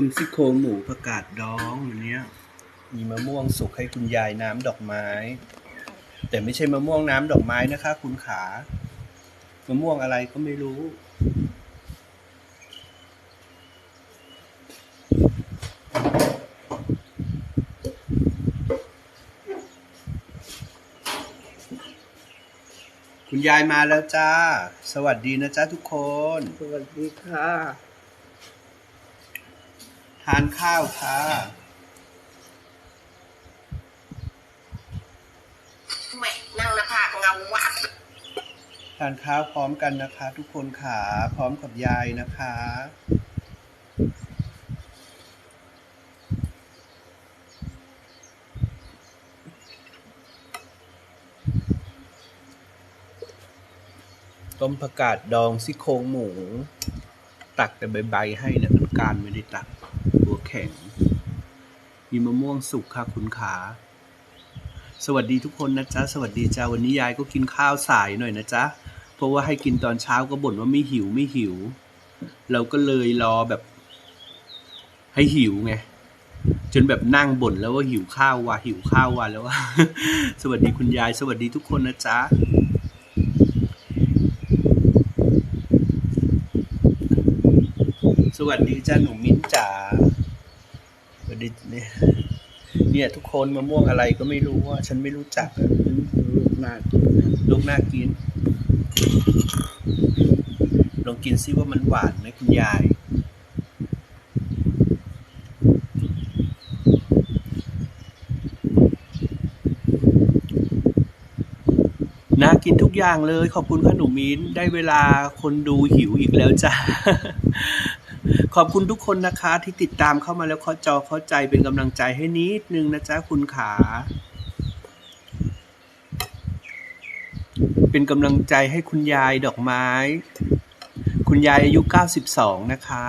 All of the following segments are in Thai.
ต้มซี่โครงหมูผักกาดดองอย่างเนี้ย มีมะม่วงสุกให้คุณยายน้ำดอกไม้ แต่ไม่ใช่มะม่วงน้ำดอกไม้นะคะ คุณขามะม่วงอะไรก็ไม่รู้ คุณยายมาแล้วจ้า สวัสดีนะจ้าทุกคน สวัสดีค่ะานข้าวค่ะแหม่นั่งหน้าผากเงาวับทานข้าวพร้อมกันนะคะ ทุกคนขาพร้อมกับยายนะคะต้มผักกาดดองซี่โครงหมู ตักแต่ใบๆให้เนี่ยมันการไม่ได้ตัก หัวแข็ง มีมะม่วงสุกค่ะคุณขา สวัสดีทุกคนนะจ๊ะ สวัสดีจ้าวันนี้ยายก็กินข้าวสายหน่อยนะจ๊ะ เพราะว่าให้กินตอนเช้าก็บ่นว่าไม่หิวไม่หิว เราก็เลยรอแบบ ให้หิวไง จนแบบนั่งบ่นแล้วว่าหิวข้าวว่ะหิวข้าวว่ะแล้วว่า สวัสดีคุณยาย สวัสดีทุกคนนะจ๊ะ สวัสดีจ้าหนูมิ้นจ๋าสวัสดีเนี่ยเนี่ย ทุกคนมะม่วงอะไรก็ไม่รู้ว่า ฉันไม่รู้จักอะลูกนากินลูกน่ากินลองกินซิว่ามันหวานไหมคุณยายน่ากินทุกอย่างเลย ขอบคุณค่ะหนูมิ้นได้เวลาคนดูหิวอีกแล้วจ้า ขอบคุณทุกคนนะคะที่ติดตามเข้ามาแล้วเข้าจอเข้าใจเป็นกำลังใจให้นิดนึงนะจ๊ะคุณขา เป็นกำลังใจให้คุณยายดอกไม้ คุณยายอายุ 92 นะคะ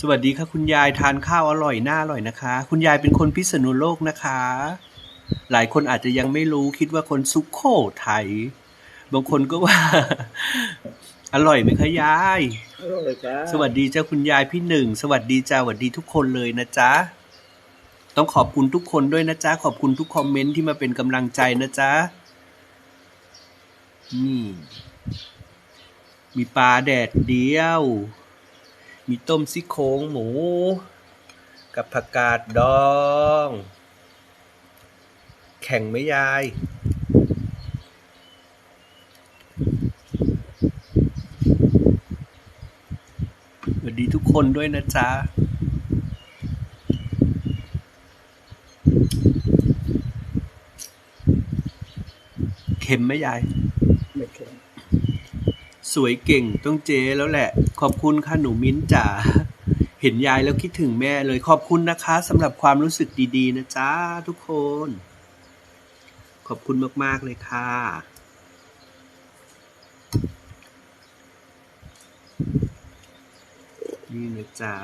สวัสดีค่ะคุณยายทานข้าวอร่อยน่าอร่อยนะคะ คุณยายเป็นคนพิษณุโลกนะคะ หลายคนอาจจะยังไม่รู้คิดว่าคนสุขโขทัยบางคนก็ว่า อร่อยไหมคะยาย อร่อยจ้าสวัสดีเจ้าคุณยายพี่หนึ่ง สวัสดีจ้าสวัสดีทุกคนเลยนะจ๊ะ ต้องขอบคุณทุกคนด้วยนะจ๊ะ ขอบคุณทุกคอมเมนต์ที่มาเป็นกำลังใจนะจ๊ะนี่มีปลาแดดเดียว มีต้มซี่โครงหมู กับผักกาดดอง แข่งไหมยาย สวัสดีทุก คนด้วยนะจ๊ะเค็มไหมยาย ไม่เค็มสวยเก่งต้องเจแล้วแหละ ขอบคุณค่ะหนูมิ้นจ๋าเห็นยายแล้วคิดถึงแม่เลยขอบคุณนะคะสำหรับความรู้สึกดีๆ นะจ๊ะทุกคน ขอบคุณมากๆเลยค่ะ นี่นะจ๊ะ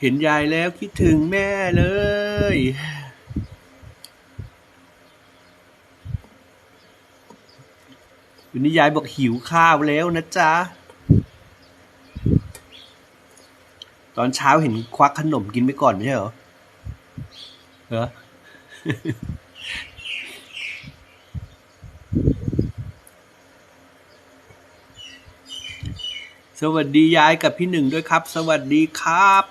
เห็นยายแล้วคิดถึงแม่เลย วันนี้ยายบอกหิวข้าวแล้วนะจ๊ะ ตอนเช้าเห็นควักขนมกินไปก่อนไม่ใช่เหรอ เหรอ สวัสดียายกับพี่หนึ่งด้วยครับ สวัสดีครับ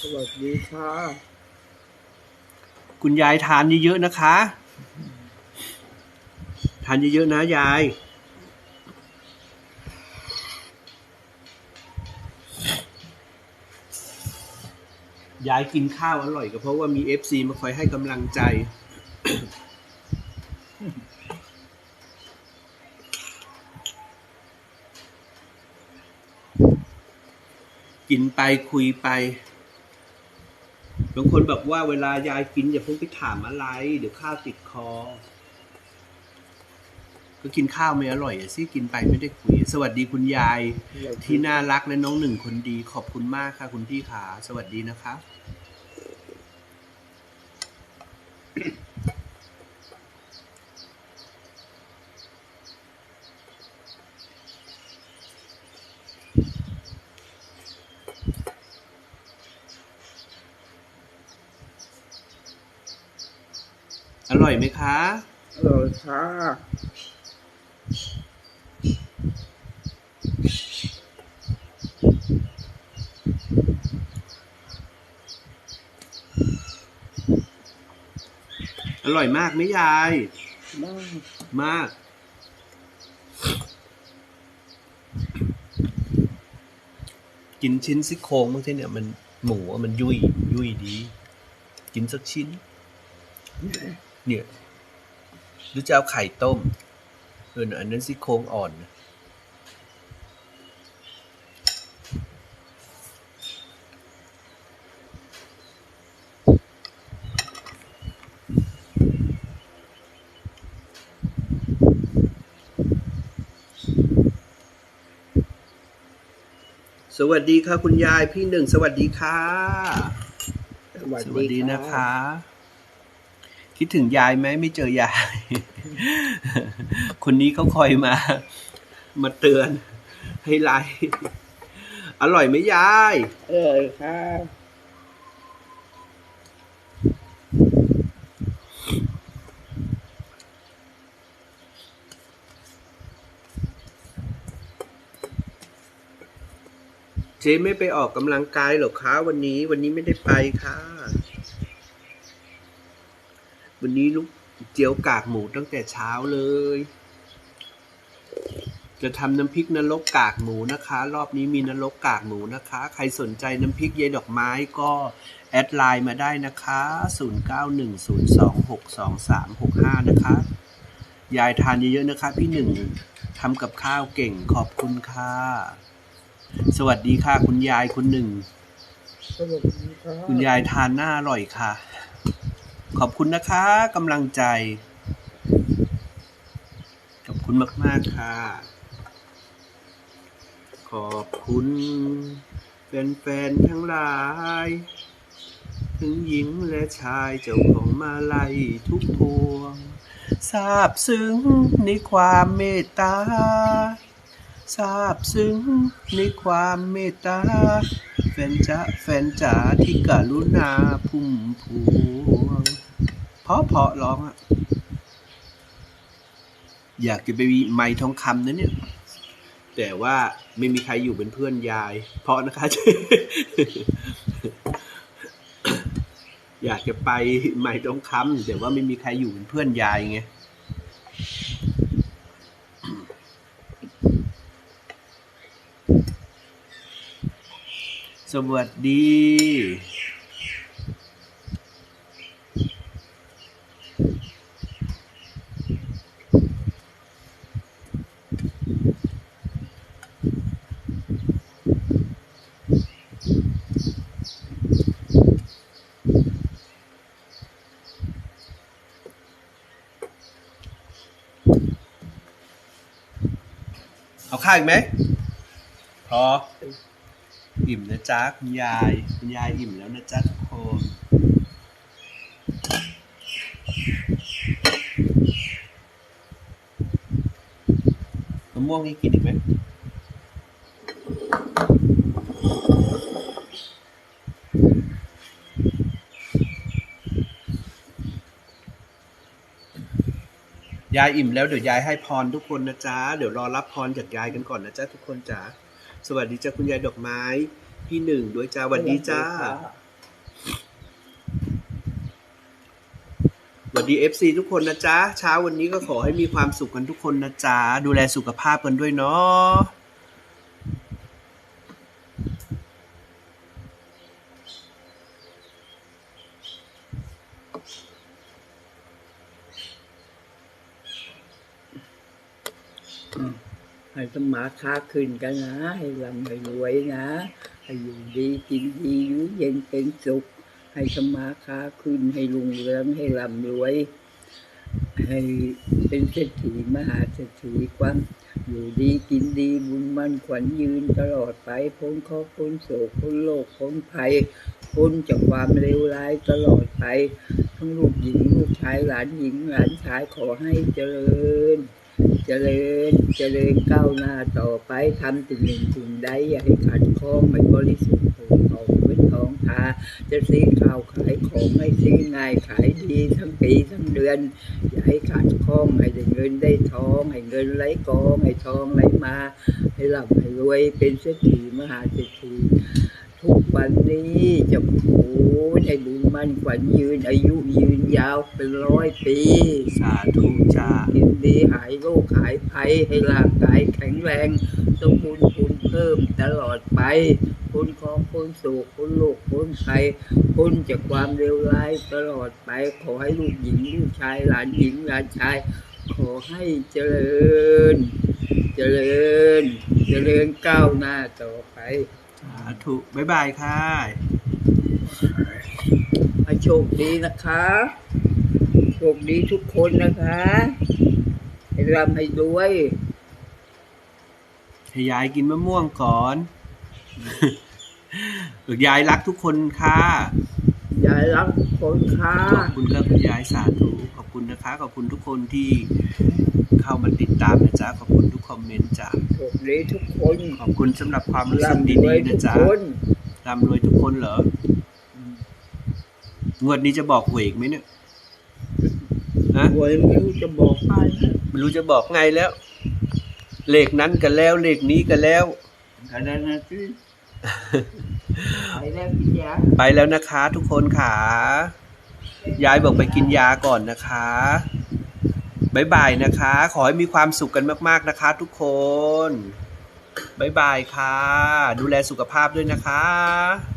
สวัสดีค่ะ คุณยายทานเยอะๆนะคะ ทานเยอะๆนะยายยายกินข้าวอร่อยก็เพราะว่ามีเอฟซีมาคอยให้กำลังใจ กินไปคุยไปบางคนบอกว่าเวลายายกินอย่าเพิ่งไปถามอะไร เดี๋ยวข้าวติดคอ ก็กินข้าวไม่อร่อยอะสิกินไปไม่ได้คุย สวัสดีคุณยาย ที่น่ารักและน้องหนึ่งคนดีขอบคุณมากค่ะ คุณพี่ขา สวัสดีนะคะ อร่อยไหมคะ อร่อยค่ะ อร่อยมากไหมยาย มาก มาก กินชิ้นซี่โครงบางทีเนี่ยมันหมูอะมันยุ่ย ยุ่ยดี กินสักชิ้น เนี่ยหรือจะเอาไข่ต้มเอออันนั้นซี่โครงอ่อนนะสวัสดีค่ะคุณยายพี่หนึ่ง สวัสดีค่ะ สวัสสวัสดีดีนะคะ คิดถึงยายไหมไม่เจอยาย คนนี้เขาคอยมา มาเตือน ให้ไลฟ์อร่อยไหมยายอร่อยค่ะเจ๊ไม่ไปออกกำลังกายหรอกคะวันนี้วันนี้ไม่ได้ไปค่ะ วันนี้ลูกเจียวกากหมูตั้งแต่เช้าเลย จะทำน้ำพริกนรกกากหมูนะคะ รอบนี้มีนรกกากหมูนะคะ ใครสนใจน้ำพริกยายดอกไม้ก็แอดไลน์มาได้นะคะ 0910262365 นะคะ ยายทานเยอะๆนะคะ พี่หนึ่งทำกับข้าวเก่งขอบคุณค่ะ สวัสดีค่ะ คุณยายคุณหนึ่งสวัสดีค่ะคุณยายทานน่าอร่อยค่ะ ขอบคุณนะคะกำลังใจ ขอบคุณมาก ๆ ค่ะ ขอบคุณแฟน ๆ ทั้งหลายทั้งหญิงและชายเจ้าของมาลัยทุกพวงทราบซึ้งในความเมตตาทราบซึ้งในความเมตตา แฟนจ๊ะแฟนจ๋าที่กรุณาพุ่มพวง เพราะเพราะร้องอะอยากจะไปมีไม้ทองคำนะเนี่ย แต่ว่าไม่มีใครอยู่เป็นเพื่อนยาย เพราะนะคะ อยากจะไปไม้ทองคำแต่ว่าไม่มีใครอยู่เป็นเพื่อนยายไงสวัสดี เอาข้าวอีกไหมพออิ่มนะจ๊ะคุณยาย คุณยายอิ่มแล้วนะจ๊ะทุกคนมะม่วงนี่กินอีกไหม ยายอิ่มแล้วเดี๋ยวยายให้พรทุกคนนะจ๊ะเดี๋ยวรอรับพรจากยายกันก่อนนะจ๊ะทุกคนจ๋าสวัสดีจ้าคุณยายดอกไม้ พี่หนึ่งด้วยจ้าสวัสดีจ้าสวัสดีเอฟซีทุกคนนะจ๊ะเช้าวันนี้ก็ขอให้มีความสุขกันทุกคนนะจ๊ะดูแลสุขภาพกันด้วยเนาะ มาค้าขึ้นกันนะ ให้ร่ำให้รวยนะ ให้อยู่ดีกินดีอยู่เย็นเป็นสุข ให้สมาค้าขึ้นให้รุ่งเรืองให้ร่ำรวย ให้เป็นเศรษฐีมหาเศรษฐีความอยู่ดีกินดีบุญมันขวัญยืนตลอดไปพ้นข้อพ้นโศกพ้นโลกพ้นภัยพ้นจากความเลวร้ายตลอดไป ทั้งลูกหญิงลูกชายหลานหญิงหลานชายขอให้เจริญ เจริญเจริญก้าวหน้าต่อไปทำสิ่งหนึ่งสิ่งใดอย่าให้ขัดข้องไม่บริสุทธิ์ผุทองเงินทองทาจะซื้อข้าวขายของให้ซื้อง่ายขายดีทั้งปีทั้งเดือน อย่าให้ขาดข้องให้ได้เงินได้ทองให้เงินไหลกองให้ทองไหลมา ให้ร่ำให้รวยเป็นเศรษฐีมหาเศรษฐี วันนี้จะผูให้บุญมั่นขวัญยืนอายุยืนยาวเป็นร้อยปี สาธุจ้ากินดีหายโรคหายภัยให้ร่างกายแข็งแรงสมบูรณ์คุณเพิ่มตลอดไปพ้นของพ้นโศกพ้นโรคพ้นภัยพ้นจากความเลวร้ายตลอดไป ขอให้ลูกหญิงลูกชายหลานหญิงหลานชาย ขอให้เจริญ เจริญ เจริญก้าวหน้าต่อไปสาธุบ๊ายบายค่ะให้โชคดีนะคะ โชคดีทุกคนนะคะ ให้ร่ำให้รวยให้ยายกินมะม่วงก่อนยายรักทุกคนค่ะ ยายรักทุกคนค่ะ ขอบคุณครับคุณยายสาธุขอบ คุณนะคะ ขอบคุณทุกคนที่เข้ามาติดตามนะจ๊ะ ขอบคุณทุกคอมเมนต์จ้ะโชคดีทุกคนขอบคุณสำหรับความรู้สึกร่ำดีรวยๆทุนะกจ๊ะคนร่ำรวยทุกคนเหรองวดนี้จะบอกหวยอีกไหมเนี่ยฮะ หวยไม่รู้จะบอกไปนะไม่รู้จะบอกไงแล้ว เลขนั้นกันแล้ว เลขนี้กันแล้วขนาดนั้นสิไปแล้วพี่ยาไปแล้วนะคะทุกคนค่ะ ยายบอกไปกินยาก่อนนะคะบายบายนะคะ ขอให้มีความสุขกันมาก ๆนะคะ ทุกคนบายบายค่ะ ดูแลสุขภาพด้วยนะคะ